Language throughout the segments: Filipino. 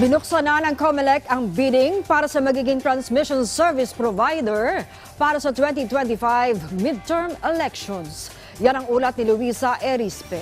Binuksan na ng COMELEC ang bidding para sa magiging transmission service provider para sa 2025 midterm elections. Yan ang ulat ni Luisa Erispe.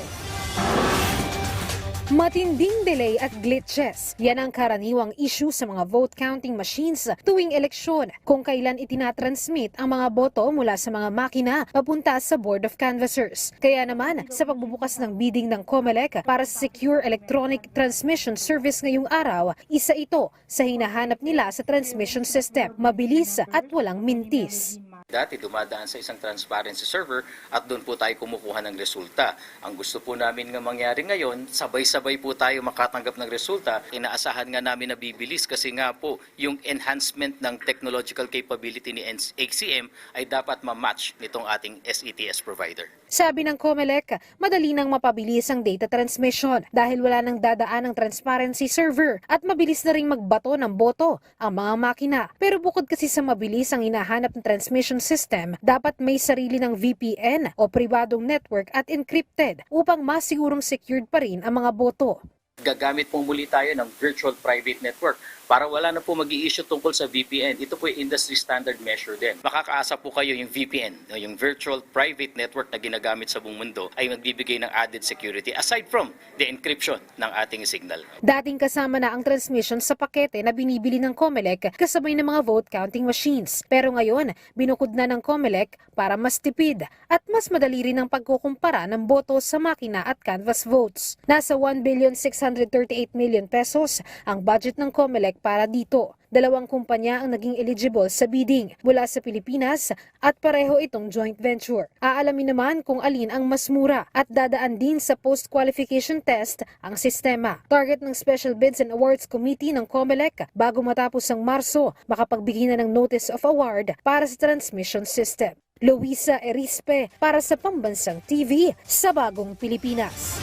Matinding delay at glitches. Yan ang karaniwang issue sa mga vote counting machines tuwing eleksyon kung kailan itinatransmit ang mga boto mula sa mga makina papunta sa Board of Canvassers. Kaya naman, sa pagbubukas ng bidding ng COMELEC para sa Secure Electronic Transmission Service ngayong araw, isa ito sa hinahanap nila sa transmission system. Mabilis at walang mintis. Dati dumadaan sa isang transparency server at doon po tayo kumukuha ng resulta. Ang gusto po namin nga mangyari ngayon, sabay-sabay po tayo makatanggap ng resulta. Inaasahan nga namin na bibilis kasi nga po yung enhancement ng technological capability ni HCM ay dapat ma-match nitong ating SETS provider. Sabi ng COMELEC, madali nang mapabilis ang data transmission dahil wala nang dadaan ng transparency server at mabilis na ring magbato ng boto ang mga makina. Pero bukod kasi sa mabilis ang hinahanap ng transmission system, dapat may sarili ng VPN o pribadong network at encrypted upang masigurong secured pa rin ang mga boto. Gagamit po muli tayo ng virtual private network para wala na po mag issue tungkol sa VPN. Ito po yung industry standard measure din. Makakaasa po kayo yung VPN, yung virtual private network na ginagamit sa buong mundo ay magbibigay ng added security aside from the encryption ng ating signal. Dating kasama na ang transmission sa pakete na binibili ng COMELEC kasabay ng mga vote counting machines. Pero ngayon, binukod na ng COMELEC para mas tipid at mas madali rin ang pagkukumpara ng boto sa makina at canvas votes. Nasa 1 billion 638 million pesos ang budget ng COMELEC para dito. Dalawang kumpanya ang naging eligible sa bidding mula sa Pilipinas at pareho itong joint venture. Aalamin naman kung alin ang mas mura at dadaan din sa post-qualification test ang sistema. Target ng Special Bids and Awards Committee ng COMELEC bago matapos ang Marso makapagbigay na ng Notice of Award para sa transmission system. Luisa Erispe para sa Pambansang TV sa Bagong Pilipinas.